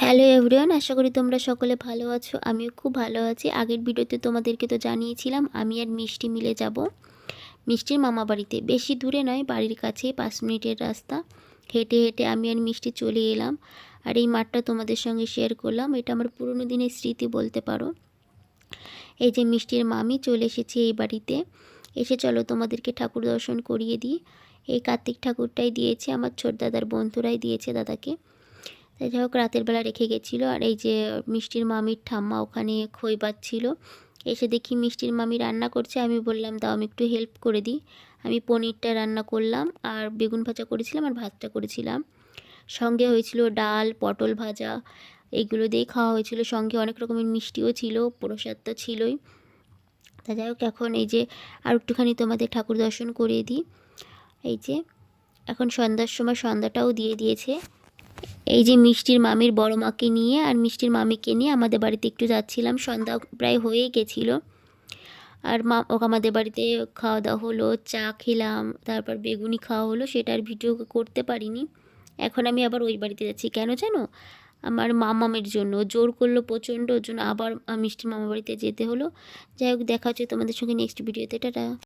Hello everyone আশা করি তোমরা সকলে ভালো আছো। আমিও খুব ভালো আছি। আগের ভিডিওতে তোমাদেরকে তো জানিয়েছিলাম, আমি আর মিষ্টি মিলে যাব মিষ্টির মামা বাড়িতে। বেশি দূরে নয়, বাড়ির কাছেই পাঁচ মিনিটের রাস্তা। হেঁটে হেঁটে আমি আর মিষ্টি চলে এলাম। আর এই মাঠটা তোমাদের সঙ্গে শেয়ার করলাম। এটা আমার পুরনো দিনের স্মৃতি বলতে পারো। এই যে মিষ্টির মামি চলে এসেছে এই বাড়িতে। এসে চলো তোমাদেরকে ঠাকুর দর্শন করিয়ে দিই। এই কার্তিক ঠাকুরটাই দিয়েছে, আমার ছোট দাদার বন্ধুরাই দিয়েছে দাদাকে। তাই যাই হোক, রাতের বেলা রেখে গেছিল। আর এই যে মিষ্টির মামির ঠাম্মা ওখানে খই পাচ্ছিল এসে দেখি মিষ্টির মামি রান্না করছে। আমি বললাম, দাও, আমি একটু হেল্প করে দিই। আমি পনিরটা রান্না করলাম, আর বেগুন ভাজা করেছিলাম আর ভাতটা করেছিলাম। সঙ্গে হয়েছিল ডাল, পটল ভাজা এইগুলো দিয়েই খাওয়া হয়েছিল। সঙ্গে অনেক রকমের মিষ্টিও ছিল, প্রসাদ তো ছিলই। তা যাই হোক, এখন এই যে আর একটুখানি তোমাদের ঠাকুর দর্শন করিয়ে দিই। এই যে এখন সন্ধ্যার সময় সন্ধ্যাটাও দিয়ে দিয়েছে। এই যে মিষ্টির মামির বড় মাকে নিয়ে আর মিষ্টির মামিকে নিয়ে আমাদের বাড়িতে একটু যাচ্ছিলাম সন্ধ্যা প্রায় হয়েই গেছিল। আর মা ও আমাদের বাড়িতে খাওয়া দাওয়া হলো চা খেলাম তারপর বেগুনি খাওয়া হলো সেটা আর ভিডিও করতে পারিনি। এখন আমি আবার ওই বাড়িতে যাচ্ছি। কেন জানো? আমার মামামের জন্য। জোর করল প্রচণ্ড ওর জন্য আবার আহ, মিষ্টির মামা বাড়িতে যেতে হলো। যাই হোক দেখা হচ্ছে তোমাদের সঙ্গে নেক্সট ভিডিওতে টাটা।